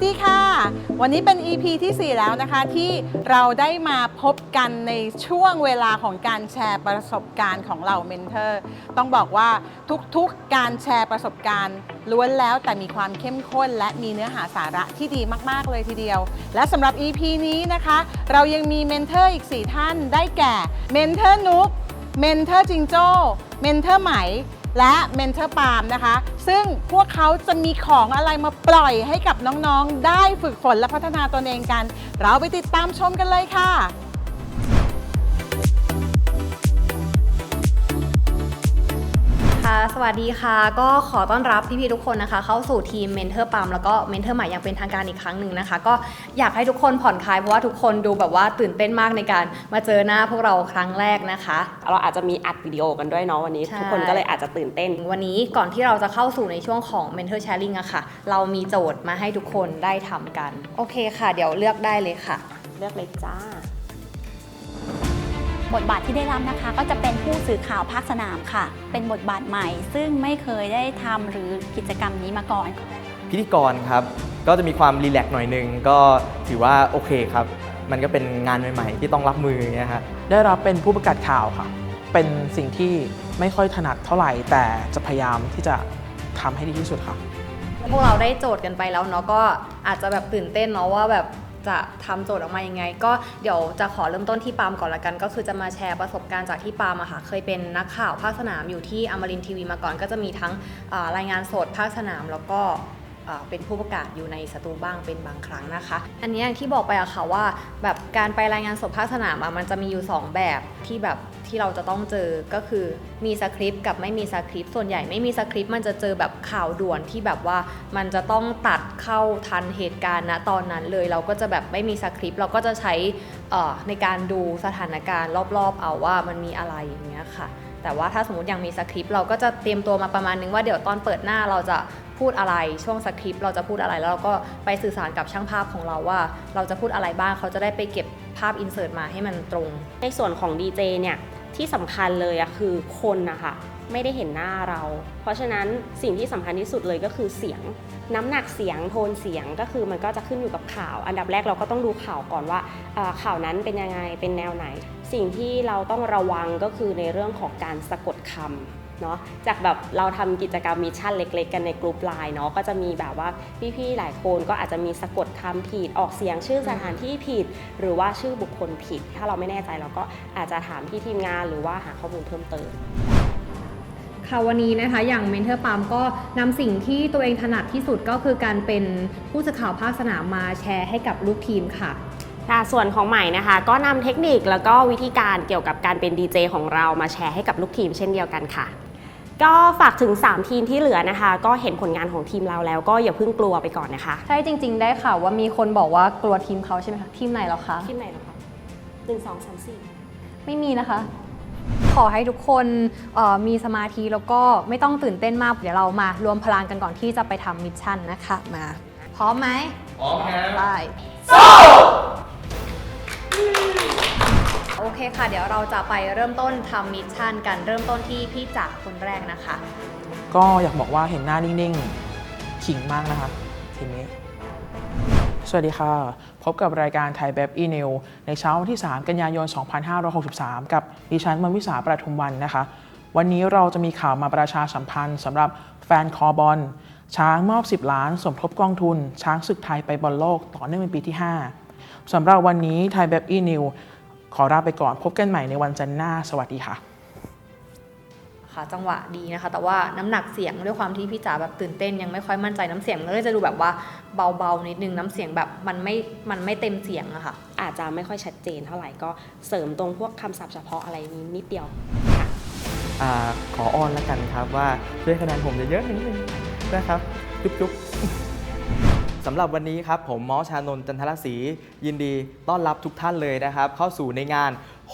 สดีค่ะ วันนี้เป็น EP ที่ 4 แล้วนะคะที่เราได้มาพบกันในช่วงเวลาของการแชร์ประสบการณ์ของเราเมนเทอร์ ต้องบอกว่าทุกๆการแชร์ประสบการณ์ ล้วนแล้วแต่มีความเข้มข้น และมีเนื้อหาสาระที่ดีมากๆเลยทีเดียว และสำหรับ EP นี้นะคะ เรายังมีเมนเทอร์อีก 4 ท่านได้แก่เมนเทอร์นุ๊กเมนเทอร์จิงโจ้เมนเทอร์ไหม และเมนเทอร์ปาล์มนะคะ ซึ่งพวกเขาจะมีของอะไรมาปล่อยให้กับน้องๆ ได้ฝึกฝนและพัฒนาตนเองกัน เราไปติดตามชมกันเลยค่ะ ค่ะ สวัสดีค่ะ ก็ขอต้อนรับพี่ๆทุกคนนะคะ เข้าสู่ทีมเมนเทอร์ปั๊มแล้วก็เมนเทอร์ใหม่อย่างเป็นทางการอีกครั้งหนึ่งนะคะ ก็อยากให้ทุกคนผ่อนคลายเพราะว่าทุกคนดูแบบว่าตื่นเต้นมากในการมาเจอหน้าพวกเราครั้งแรกนะคะ เราอาจจะมีอัดวิดีโอกันด้วยเนาะวันนี้ ใช่ ทุกคนก็เลยอาจจะตื่นเต้น วันนี้ก่อนที่เราจะเข้าสู่ในช่วงของ Mentor Sharing อะค่ะ เรามีโจทย์มาให้ทุกคนได้ทำกัน โอเคค่ะ เดี๋ยวเลือกได้เลยค่ะ เลือกเลยจ้า บทบาทที่ได้รับนะคะ ก็จะเป็นผู้สื่อข่าวภาคสนามค่ะ เป็นบทบาทใหม่ ซึ่งไม่เคยได้ทำหรือกิจกรรมนี้มาก่อน พิธีกรครับ ก็จะมีความรีแลกซ์หน่อยหนึง ก็ถือว่าโอเคครับ มันก็เป็นงานใหม่ ๆ ที่ต้องรับมืออย่างเงี้ยฮะได้รับเป็นผู้ประกาศข่าวค่ะ เป็นสิ่งที่ไม่ค่อยถนัดเท่าไหร่ แต่จะพยายามที่จะทำให้ดีที่สุดค่ะพวกเราได้โจทย์กันไปแล้วเนาะก็อาจจะแบบตื่นเต้นเนาะว่าแบบ จะทำโจทย์ออกมายังไง ก็เดี๋ยวจะขอเริ่มต้นที่ปาล์มก่อนละกัน ก็คือจะมาแชร์ประสบการณ์จากที่ปาล์มอะค่ะเคยเป็นนักข่าวภาคสนามอยู่ที่อมรินทีวีมาก่อนก็จะมีทั้งรายงานสดภาคสนามแล้วก็ เป็นผู้ประกาศอยู่ในสตูบ้างเป็นบางครั้งนะคะ อันนี้อย่างที่บอกไปอะค่ะว่าแบบการไปรายงานสดภาคสนามอะมันจะมีอยู่ 2 แบบที่แบบที่เราจะต้องเจอก็คือมีสคริปต์กับไม่มีสคริปต์ส่วนใหญ่ไม่มีสคริปต์มันจะเจอแบบข่าวด่วนที่แบบว่ามันจะต้องตัดเข้าทันเหตุการณ์ณตอนนั้นเลยเราก็จะแบบไม่มีสคริปต์เราก็จะใช้ในการดูสถานการณ์รอบๆ เอาว่ามันมีอะไรอย่างเงี้ยค่ะแต่ว่าถ้าสมมติยังมีสคริปต์เราก็จะเตรียมตัวมาประมาณนึงว่าเดี๋ยวตอนเปิดหน้าเราจะ พูดอะไรช่วงสคริปต์เราจะพูดอะไรแล้วเราก็ไปสื่อสารกับช่างภาพของเราว่า เราจะพูดอะไรบ้างเขาจะได้ไปเก็บภาพอินเสิร์ตมาให้มันตรง ในส่วนของดีเจเนี่ยที่สำคัญเลยอะคือคนนะคะไม่ได้เห็นหน้าเรา เพราะฉะนั้นสิ่งที่สำคัญที่สุดเลยก็คือเสียง น้ำหนักเสียงโทนเสียงก็คือมันก็จะขึ้นอยู่กับข่าว อันดับแรกเราก็ต้องดูข่าวก่อนว่าข่าวนั้นเป็นยังไงเป็นแนวไหน สิ่งที่เราต้องระวังก็คือในเรื่องของการสะกดคำ เนาะจากแบบเราทำกิจกรรมมิชชั่นเล็ก ๆ กันในกลุ่มไลน์เนาะก็จะมีแบบว่าพี่ๆหลายคนก็อาจจะมีสะกดคำผิดออกเสียงชื่อสถานที่ผิด หรือว่าชื่อบุคคลผิด ถ้าเราไม่แน่ใจเราก็อาจจะถามที่ทีมงานหรือว่าหาข้อมูลเพิ่มเติมค่ะวันนี้นะคะอย่างเมนเทอร์ปามก็นำสิ่งที่ตัวเองถนัดที่สุดก็คือการเป็นผู้สื่อข่าวภาคสนามมาแชร์ให้กับลูกทีมค่ะค่ะส่วนของใหม่นะคะ ก็นำเทคนิคแล้วก็วิธีการเกี่ยวกับการเป็นดีเจของเรามาแชร์ให้กับลูกทีมเช่นเดียวกันค่ะ ก็ฝากถึง 3 ทีมที่เหลือนะคะ ก็เห็นผลงานของทีมเราแล้วก็อย่าเพิ่งกลัวไปก่อนนะคะ ใช่จริง ๆ ได้ข่าวว่ามีคนบอกว่ากลัวทีมเขาใช่ไหมคะทีมไหนเหรอคะทีมไหนนะคะหนึ่งสองสามสี่ไม่มีนะคะ ขอให้ทุกคนเอ่อมีสมาธิแล้วก็ไม่ต้องตื่นเต้นมาก เดี๋ยวเรามารวมพลังกันก่อนที่จะไปทำมิชชั่นนะคะมา พร้อมไหมพร้อมครับ ไป โอเคค่ะ เดี๋ยวเราจะไปเริ่มต้นทำมิชชั่นกันเริ่มต้นที่พี่จักรคนแรกนะคะ ก็อยากบอกว่าเห็นหน้านิ่งๆ ขิงมากนะคะทีนี้ สวัสดีค่ะ พบกับรายการไทยแบบอีเนลในเช้าวันที่ 3 กันยายน 2563 กับดิฉันมวิสาประทุมวันนะคะ วันนี้เราจะมีข่าวมาประชาสัมพันธ์สำหรับแฟนคอบอลช้างมอบ 10 ล้าน สมทบกองทุน ช้างศึกไทยไปบอลโลกต่อเนื่องเป็นปีที่ 5สำหรับวันนี้ไทยแบบอีเนล ขอลาไปก่อนพบกันใหม่ในวันจันทร์หน้า สวัสดีค่ะ ค่ะ จังหวะดีนะคะ แต่ว่าน้ำหนักเสียงด้วยความที่พี่จ๋าแบบตื่นเต้นยังไม่ค่อยมั่นใจน้ำเสียงมันก็เลยจะดูแบบว่าเบาๆนิดนึงน้ำเสียงแบบมันไม่มันไม่เต็มเสียงอะค่ะ อาจจะไม่ค่อยชัดเจนเท่าไหร่ก็เสริมตรงพวกคำศัพท์เฉพาะอะไรนี้นิดเดียวอ่าขออ้อนแล้วกันครับว่าช่วยคะแนนผมเยอะๆนิดนึงนะครับจุ๊บๆ สำหรับวันนี้ครับผมมอชานน์จันทรศรียินดีต้อนรับทุกท่านเลยนะครับ เข้าสู่ในงาน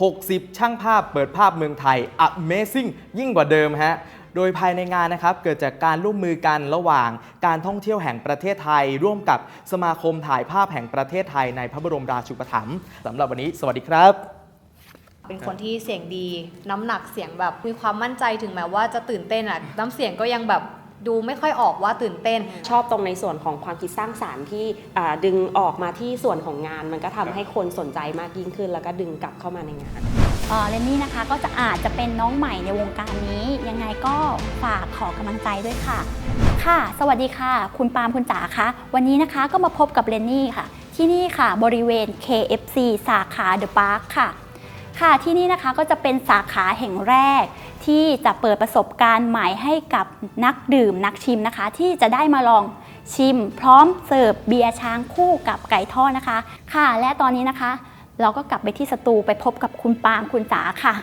60 ช่างภาพเปิดภาพเมืองไทย Amazing ยิ่งกว่าเดิมฮะโดยภายในงานนะครับเกิดจากการร่วมมือกันระหว่างการท่องเที่ยวแห่งประเทศไทย ร่วมกับสมาคมถ่ายภาพแห่งประเทศไทยในพระบรมราชูปถัมภ์สำหรับวันนี้ สวัสดีครับ เป็นคนที่เสียงดี น้ำหนักเสียงแบบมีความมั่นใจถึงแม้ว่าจะตื่นเต้นอะน้ำเสียงก็ยังแบบ ดูไม่ค่อยออกว่าตื่นเต้น ชอบตรงในส่วนของความคิดสร้างสารรค์ที่อ่าดึงออกมาที่ส่วนของงาน มันก็ทำให้คนสนใจมากยิ่งขึ้น แล้วก็ดึงกลับเข้ามาในงานเอ่อเลนนี่นะคะก็จะอาจจะเป็นน้องใหม่ในวงการนี้ ยังไงก็ฝากขอกำลังใจด้วยค่ะ ค่ะ สวัสดีค่ะ คุณปาล์มคุณจ๋าคะวันนี้นะคะก็มาพบกับเลนนี่ค่ะ ที่นี่ค่ะ บริเวณ KFC สาขา The Park ค่ะ ค่ะที่นี่นะคะก็จะเป็นสาขาแห่งแรก ที่จะเปิดประสบการณ์ใหม่ให้กับนักดื่มนักชิมนะคะ ที่จะได้มาลองชิม พร้อมเสิร์ฟเบียร์ช้างคู่กับไก่ทอดนะคะ ค่ะ และตอนนี้นะคะ เราก็กลับไปที่สตูไปพบกับคุณปาล์มคุณจ๋าค่ะ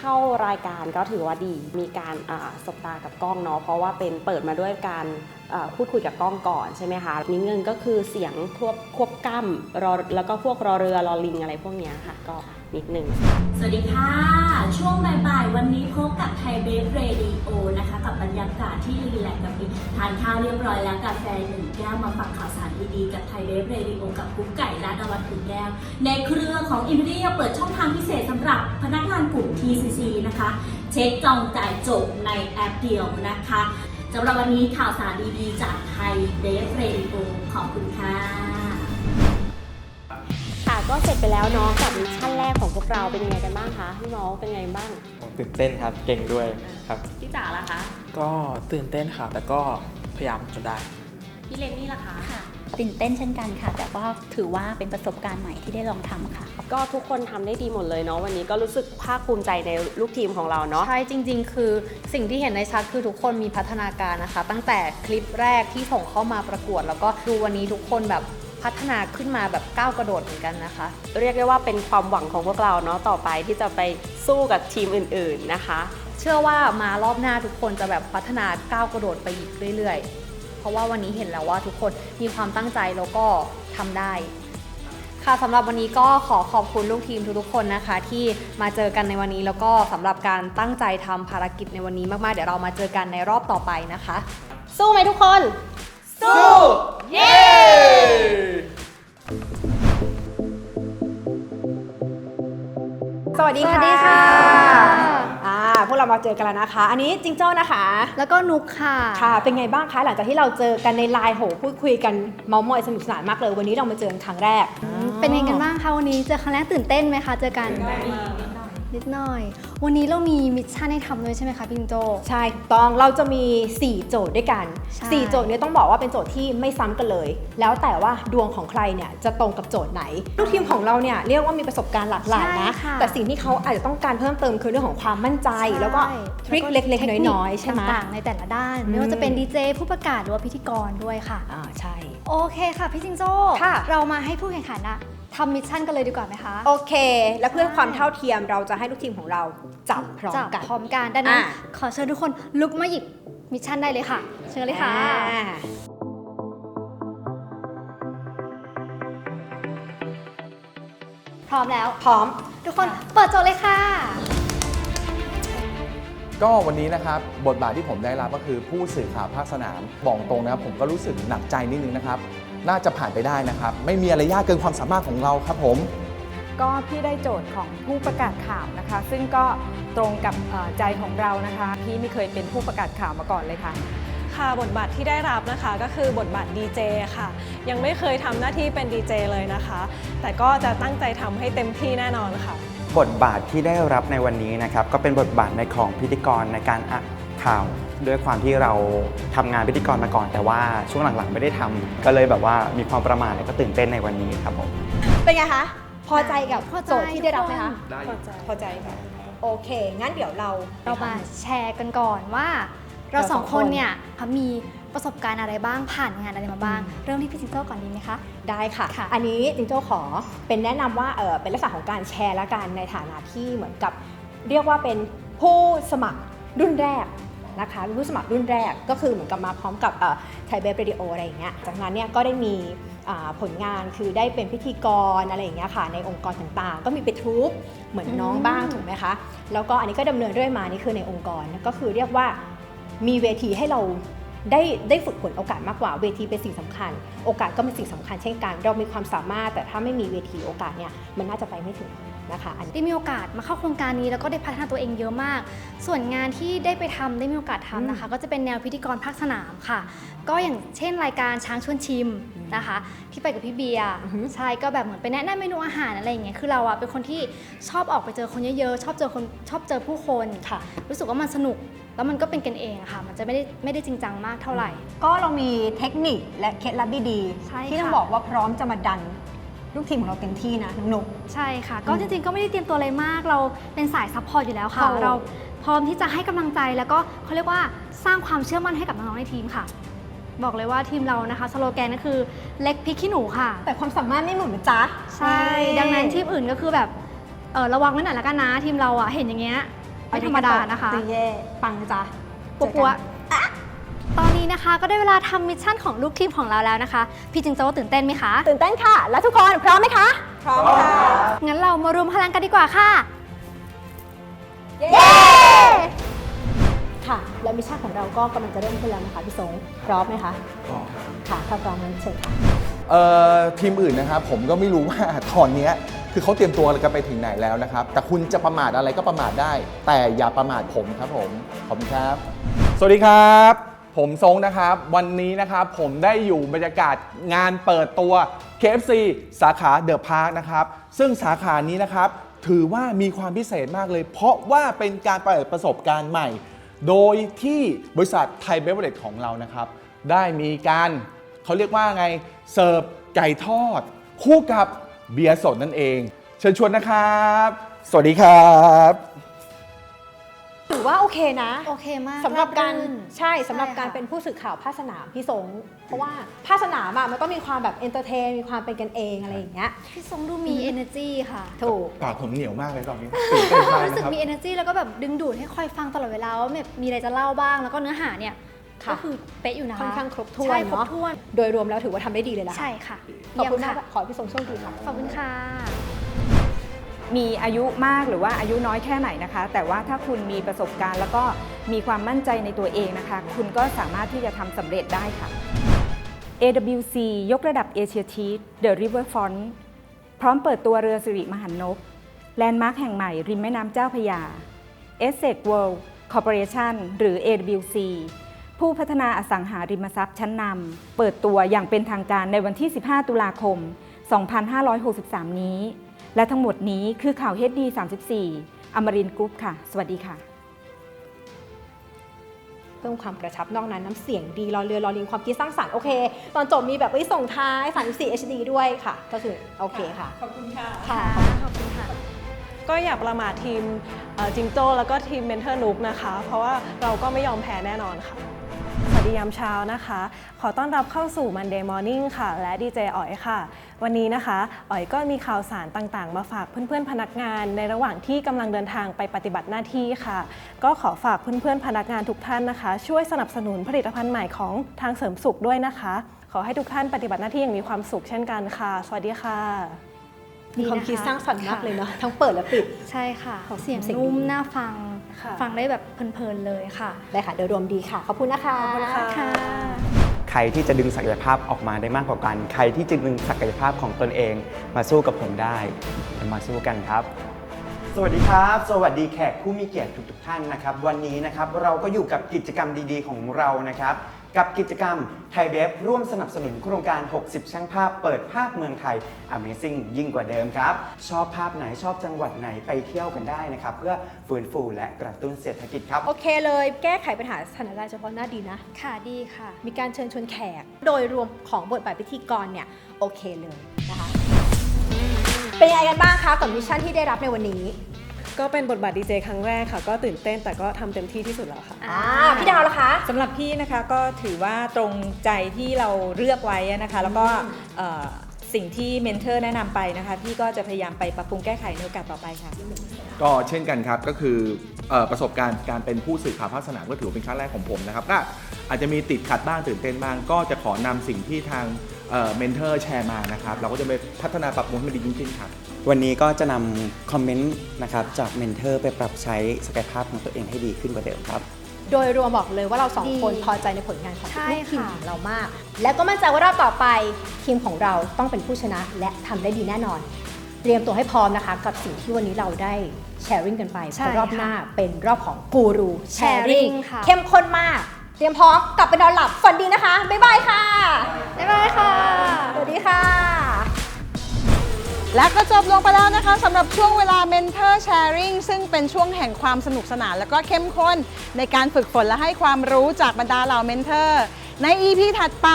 เข้ารายการก็ถือว่าดีมีการอ่าสบตากับกล้องเนาะเพราะว่าเป็นเปิดมาด้วยการพูดคุยกับกล้องก่อนใช่ไหมคะนิดนึงก็คือเสียงควบควบกล้ำรอแล้วก็พวกรอเรือรอลิงอะไรพวกนี้ค่ะก็นิดนึงสวัสดีค่ะ ช่วงบ่ายๆ วันนี้พบกับไทยเบฟเรดิโอนะคะ กับบรรยากาศที่รีแลกซ์กับทานข้าวเรียบร้อยแล้วกาแฟหนึ่งแก้วมาฟังข่าวสารดีๆ กับไทยเบฟเรดิโอกับกุ๊กไก่และนวัดขุนแก้ว ในเครือของอินเดียเปิดช่องทางพิเศษสำหรับพนักงานกลุ่ม TCC นะคะ เช็คจองจ่ายจบในแอปเดียวนะคะ สำหรับวันนี้ข่าวสารดีๆ จากไทยเบฟเรดิโอขอบคุณค่ะ ค่ะก็เสร็จไปแล้วเนาะกับมิชชั่นแรกของพวกเราเป็นยังไงกันบ้างคะพี่เมาส์เป็นยังไงบ้างตื่นเต้นครับเก่งด้วยครับ พี่จ๋าล่ะคะ ก็ตื่นเต้นค่ะแต่ก็พยายามจนได้ พี่เลนนี่ล่ะคะค่ะ ตื่นเต้นเช่นกันค่ะ แต่ว่าถือว่าเป็นประสบการณ์ใหม่ที่ได้ลองทำค่ะ ก็ทุกคนทำได้ดีหมดเลยเนาะวันนี้ก็รู้สึกภาคภูมิใจในลูกทีมของเราเนาะใช่จริง ๆ คือสิ่งที่เห็นในชัดคือทุกคนมีพัฒนาการนะคะ ตั้งแต่คลิปแรกที่ส่งเข้ามาประกวด แล้วก็ดูวันนี้ทุกคนแบบพัฒนาขึ้นมาแบบก้าวกระโดดเหมือนกันนะคะ เรียกได้ว่าเป็นความหวังของพวกเราเนาะต่อไปที่จะไปสู้กับทีมอื่น ๆนะคะ เชื่อว่ามารอบหน้าทุกคนจะแบบพัฒนาก้าวกระโดดไปอีกเรื่อย ๆ เพราะว่าวันนี้เห็นแล้วว่าทุกคนมีความตั้งใจแล้วก็ทำได้ ค่ะสำหรับวันนี้ก็ขอขอบคุณลูกทีมทุกๆคนนะคะ ที่มาเจอกันในวันนี้แล้วก็สำหรับการตั้งใจทำภารกิจในวันนี้มากๆ เดี๋ยวเรามาเจอกันในรอบต่อไปนะคะ สู้ไหมทุกคนสวัสดีค่ะ สวัสดีค่ะอ่าพวก เรามาเจอกันแล้วนะคะ อันนี้จิงโจ้นะคะ แล้วก็นุกค่ะค่ะ เป็นไงบ้างคะหลังจากที่เราเจอกันในไลน์โหพูดคุยกันเมาส์มอยสนุกสนานมากเลยวันนี้เรามาเจอกันครั้งแรก เป็นยังไงกันบ้างคะวันนี้เจอครั้งแรกตื่นเต้นไหมคะเจอกัน นิดหน่อย วันนี้เรามีมิชชั่นให้ทำด้วยใช่ไหมคะพี่จิงโจ ใช่ถูกต้องเราจะมี 4 โจทย์ด้วยกัน ใช่ 4 โจทย์เนี้ต้องบอกว่าเป็นโจทย์ที่ไม่ซ้ำกันเลย แล้วแต่ว่าดวงของใครเนี่ยจะตรงกับโจทย์ไหนลูกทีมของเราเนี่ยเรียกว่ามีประสบการณ์หลากหลายนะ ใช่ค่ะแต่สิ่งที่เขาอาจจะต้องการเพิ่มเติมคือเรื่องของความมั่นใจ แล้วก็ทริคเล็ก ๆ น้อยๆใช่ไหม ต่างๆในแต่ละด้าน อืม ไม่ว่าจะเป็นดีเจผู้ประกาศหรือว่าพิธีกรด้วยค่ะ อ่าใช่ โอเคค่ะพี่จิงโจ้ ค่ะ เรามาให้ผู้แข่งขันอะ ทำมิชชั่นกันเลยดีกว่าไหมคะ โอเค และเพื่อความเท่าเทียมเราจะให้ลูกทีมของเราจับพร้อมจับกัน พร้อมกันดังนั้นอะ ขอเชิญทุกคนลุกมาหยิบมิชชั่นได้เลยค่ะ เชิญเลยค่ะ อ่าพร้อมแล้ว พร้อม ทุกคนเปิดโจทย์เลยค่ะ ก็วันนี้นะครับบทบาทที่ผมได้รับก็คือผู้สื่อข่าวภาคสนามบอกตรงนะครับผมก็รู้สึกหนักใจนิดนึงนะครับ น่าจะผ่านไปได้นะครับ ไม่มีอะไรยากเกินความสามารถของเราครับผม ก็พี่ได้โจทย์ของผู้ประกาศข่าวนะคะ ซึ่งก็ตรงกับเอ่อใจของเรานะคะ พี่ไม่เคยเป็นผู้ประกาศข่าวมาก่อนเลยค่ะ ค่ะบทบาทที่ได้รับนะคะก็คือบทบาทดีเจค่ะ ยังไม่เคยทำหน้าที่เป็นดีเจเลยนะคะ แต่ก็จะตั้งใจทำให้เต็มที่แน่นอนค่ะบทบาทที่ได้รับในวันนี้นะครับ ก็เป็นบทบาทในของพิธีกรในการอ่านข่าว ด้วยความที่เราทำงานพิธีกรมาก่อน แต่ว่าช่วงหลังๆไม่ได้ทำก็เลยแบบว่ามีความประมาทและก็ตื่นเต้นในวันนี้ครับผมเป็นไงคะพอใจกับพอใจโจทย์ที่ได้รับไหมคะได้พอใจพอใจค่ะโอเค งั้นเดี๋ยวเราเรามาแชร์กันก่อนว่า เราเราสสอองงคคนนเนี่ยมีประสบการณ์อะไรบ้างผ่านงานอะไรมาบ้าง เริ่มที่พี่จิงโจ้ก่อนดีไหมคะได้ค่ะค่ะอันนี้จิงโจ้ขอเป็นแนะนำว่าเออเป็นลักษณะของการแชร์ละกันในฐานะที่เหมือนกับ เรียกว่าเป็นผู้สมัครรุ่นแรก นะคะเป็นผู้สมัครรุ่นแรกก็คือเหมือนกับมาพร้อมกับไทยเบฟเรดิโออะไรอย่างเงี้ยจากนั้นเนี่ยก็ได้มีอ่าผลงานคือได้เป็นพิธีกรอะไรอย่างเงี้ยค่ะในองค์กรต่างๆ ก็มีไปทูบเหมือนน้องบ้างถูกไหมคะ แล้วก็อันนี้ก็ดำเนินเรื่อยมานี่คือในองค์กรก็คือเรียกว่ามีเวทีให้เราได้ได้ฝึกฝนโอกาสมากกว่าเวทีเป็นสิ่งสำคัญ โอกาสก็เป็นสิ่งสำคัญเช่นกัน เรามีความสามารถแต่ถ้าไม่มีเวทีโอกาสเนี่ยมันน่าจะไปไม่ถึง นะคะอันนี้ได้มีโอกาสมาเข้าโครงการนี้แล้วก็ได้พัฒนาตัวเองเยอะมาก ส่วนงานที่ได้ไปทำได้มีโอกาสทำนะคะ ก็จะเป็นแนวพิธีกรภาคสนามค่ะ ก็อย่างเช่นรายการช้างชวนชิมนะคะที่ไปกับพี่เบียร์ใช่ก็แบบเหมือนไปแนะนำเมนูอาหารอะไรอย่างเงี้ยคือเราอะเป็นคนที่ชอบออกไปเจอคนเยอะๆชอบเจอคนชอบเจอผู้คนค่ะ รู้สึกว่ามันสนุกแล้วมันก็เป็นกันเองอะค่ะ มันจะไม่ได้ไม่ได้จริงจังมากเท่าไหร่ ก็เรามีเทคนิคและเคล็ดลับดีใช่ๆที่ต้องค่ะบอกว่าพร้อมจะมาดัน ลูกทีมของเราเต็มที่นะน้องนุกใช่ค่ะ ก็จริงๆก็ไม่ได้เตรียมตัวอะไรมาก เราเป็นสายซัพพอร์ตอยู่แล้วค่ะถูกเราพร้อมที่จะให้กำลังใจแล้วก็เขาเรียกว่าสร้างความเชื่อมั่นให้กับน้องๆในทีมค่ะ บอกเลยว่าทีมเรานะคะสโลแกนก็คือเล็กพริกขี้หนูค่ะ แต่ความสามารถไม่หมุนนะจ๊ะใช่ ดังนั้นทีมอื่นก็คือแบบเออระวังไว้หน่อยละกันนะ ทีมเราอะเห็นอย่างเงี้ยไม่ธรรมดานะคะตีเย่ปังนะจ๊ะปัวปัวตอ นนี้นะคะ ก็ได้เวลาทำมิชชั่นของลูกทีมของเราแล้วนะคะ พี่จิงโจ้ตื่นเต้นไหมคะ ตื่นเต้นค่ะ แล้วทุกคนพร้อมไหมคะ พร้อมค่ะ งั้นเรามารวมพลังกันดีกว่าค่ะ เย้ ค่ะ และมิชชั่นของเราก็กำลังจะเริ่มขึ้นแล้วนะคะพี่สงพร้อมไหมคะ พร้อมครับค่ะถ้าพร้อมงั้นเชิญค่ะเอ่อทีมอื่นนะครับผมก็ไม่รู้ว่าตอนเนี้ยคือเขาเตรียมตัวกันไปถึงไหนแล้วนะครับ แต่คุณจะประมาทอะไรก็ประมาทได้ แต่อย่าประมาทผมครับผม ขอบคุณครับ สวัสดีครับ ผมทรงนะครับ วันนี้นะครับผมได้อยู่บรรยากาศงานเปิดตัว KFC สาขาเดอะพาร์คนะครับ ซึ่งสาขานี้นะครับ ถือว่ามีความพิเศษมากเลย เพราะว่าเป็นการเปิดประสบการณ์ใหม่ โดยที่บริษัทไทยเบเวอร์เรจของเรานะครับ ได้มีการเขาเรียกว่าไง เสิร์ฟไก่ทอด คู่กับเบียร์สดนั่นเอง เชิญชวนนะครับ สวัสดีครับ ถือว่าโอเคนะ โอเคมากสำหรับการรื่นใช่สำหรับใช่ค่ะการเป็นผู้สื่อข่าวภาคสนามพี่สงเพราะว่าภาคสนามอะมันก็มีความแบบเอนเตอร์เทนมีความเป็นกันเองอะไรอย่างเงี้ยพี่ทรงดูมี energy ค่ะ ถูกปากผมเหนียวมากเลยตอนนี้ตื่นเต้นมากรู้สึนะกครับมี energy แล้วก็แบบดึงดูดให้คอยฟังตลอดเวลาว่าแบบมีอะไรจะเล่าบ้างแล้วก็เนื้อหาเนี่ยค่ะก็คือเป๊ะอยู่นะคะค่อนข้างครบถ้วนใช่ครบเนาะถ้วนโดยรวมแล้วถือว่าทำได้ดีเลยนะใช่ค่ะขอบคุณเยี่มายกค่ะขอให้พี่สงโชคดีค่ะขอบคุณค่ะ มีอายุมากหรือว่าอายุน้อยแค่ไหนนะคะ แต่ว่าถ้าคุณมีประสบการณ์ แล้วก็มีความมั่นใจในตัวเองนะคะ คุณก็สามารถที่จะทำสำเร็จได้ค่ะ AWC ยกระดับเอเชียที The Riverfront พร้อมเปิดตัวเรือสิริมหันนบแลนด์มาร์คแห่งใหม่ ริมแม่น้ำเจ้าพยา e s s e c World Corporation หรือ AWC ผู้พัฒนาอสังหาริมทรัพย์ชั้นนำเปิดตัวอย่างเป็นทางการในวันที่ 15 ตุลาคม 2563 นี้ และทั้งหมดนี้คือข่าว HD 34อมรินทร์กรุ๊ปค่ะ สวัสดีค่ะเพิ่มความกระชับนอกนั้นน้ำเสียงดีรอเรือรอลิงความคิดสร้างสรรค์โอเค ตอนจบมีแบบไว้ส่งท้าย 34 HD ด้วยค่ะ ก็คือโอเคค่ะ ขอบคุณค่ะค่ะขอบคุณค่ะ ก็อย่าประมาททีมเอ่อจิงโจ้แล้วก็ทีมเมนเทอร์นุกนะคะ เพราะว่าเราก็ไม่ยอมแพ้แน่นอนค่ะสวัส ดียามเช้านะคะ ขอต้อนรับเข้าสู่ Monday Morning ค่ะ และดีเจอ๋อยค่ะ วันนี้นะคะ อ๋อยก็มีข่าวสารต่างๆ มาฝากเพื่อนๆพนักงานในระหว่างที่กำลังเดินทางไปปฏิบัติหน้าที่ค่ะ ก็ขอฝากเพื่อนๆพนักงานทุกท่านนะคะ ช่วยสนับสนุนผลิตภัณฑ์ใหม่ของทางเสริมสุขด้วยนะคะ ขอให้ทุกท่านปฏิบัติหน้าที่อย่างมีความสุขเช่นกันค่ะ สวัสดีค่ะมีความคิดสร้างสรรค์มากเลยเนาะทั้งเปิดและปิดใช่ค่ะขอบคุณเสียงเสียงนุ่มดีน่าฟังค่ะ ฟังได้แบบเพลินๆเลยค่ะ ได้ค่ะโดยรวมดีค่ะ ขอบคุณนะคะขอบคุณค่ะค่ะ ใครที่จะดึงศักยภาพออกมาได้มากกว่ากัน ใครที่จะดึงศักยภาพของตนเองมาสู้กับผมได้มาสู้กันครับ สวัสดีครับ สวัสดีแขกผู้มีเกียรติทุกๆท่านนะครับ วันนี้นะครับเราก็อยู่กับกิจกรรมดีๆ ของเรานะครับ กับกิจกรรมไทยเบฟร่วมสนับสนุนโครงการ 60 ช่างภาพเปิดภาพเมืองไทย Amazing ยิ่งกว่าเดิมครับ ชอบภาพไหนชอบจังหวัดไหนไปเที่ยวกันได้นะครับ เพื่อฟื้นฟูและกระตุ้นเศรษฐกิจครับ โอเคเลยแก้ไขปัญหาสถานการณ์เฉพาะหน้าดีนะ ค่ะดีค่ะ มีการเชิญชวนแขก โดยรวมของบทบาทพิธีกรเนี่ยโอเคเลยนะคะ เป็นยังไงกันบ้างคะกับมิชชั่นที่ได้รับในวันนี้ก็เป็นบทบาทดีเจครั้งแรกค่ะ ก็ตื่นเต้นแต่ก็ทำเต็มที่ที่สุดแล้วค่ะ อ่าพี่ดาวล่ะคะ สำหรับพี่นะคะก็ถือว่าตรงใจที่เราเลือกไว้นะคะ แล้วก็เอ่อสิ่งที่เมนเทอร์แนะนำไปนะคะ พี่ก็จะพยายามไปปรับปรุงแก้ไขในโอกาสต่อไปค่ะ ก็เช่นกันครับก็คือเอ่อประสบการณ์การเป็นผู้สื่อข่าวภาคสนามก็ถือว่าเป็นครั้งแรกของผมนะครับก็อาจจะมีติดขัดบ้างตื่นเต้นบ้าง ก็จะขอนำสิ่งที่ทางเมนเทอร์แชร์มานะครับเราก็จะไปพัฒนาปรับปรุงให้มันดียิ่งขึ้นครับ วันนี้ก็จะนำคอมเมนต์นะครับจากเมนเทอร์ไปปรับใช้ศักยภาพของตัวเองให้ดีขึ้นกว่าเดิมครับ โดยรวมบอกเลยว่าเราสองดีคนพอใจในผลงานของใช่ลูกทีมค่ะ ของเรามาก และก็มั่นใจว่ารอบต่อไปทีมของเราต้องเป็นผู้ชนะและทำได้ดีแน่นอน เตรียมตัวให้พร้อมนะคะ กับสิ่งที่วันนี้เราได้แชร์ริ่งกันไปใช่เพราะรอบค่ะหน้าเป็นรอบของกูรูแชร์ริ่ง Sharing ค่ะ เข้มข้นมาก เตรียมพร้อมกลับไปนอนหลับฝันดีนะคะบ๊ายบายค่ะ บ๊ายบายค่ะ สวัสดีค่ะ และก็จบลงไปแล้วนะคะสำหรับช่วงเวลา Mentor Sharing ซึ่งเป็นช่วงแห่งความสนุกสนาน และก็เข้มข้น ในการฝึกฝนและให้ความรู้จากบรรดาเหล่าเมนเทอร์ใน EP ถัดไป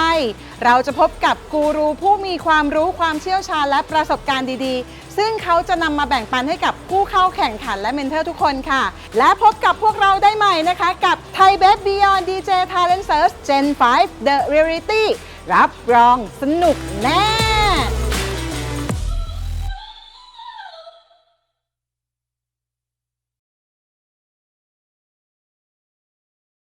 เราจะพบกับกูรูผู้มีความรู้ความเชี่ยวชาญและประสบการณ์ดีๆ ซึ่งเขาจะนำมาแบ่งปันให้กับผู้เข้าแข่งขันและเมนเทอร์ทุกคนค่ะ และพบกับพวกเราได้ใหม่นะคะ กับ Thai b e b Beyond DJ Talent Search Gen 5 The Reality รับรองสนุกแน่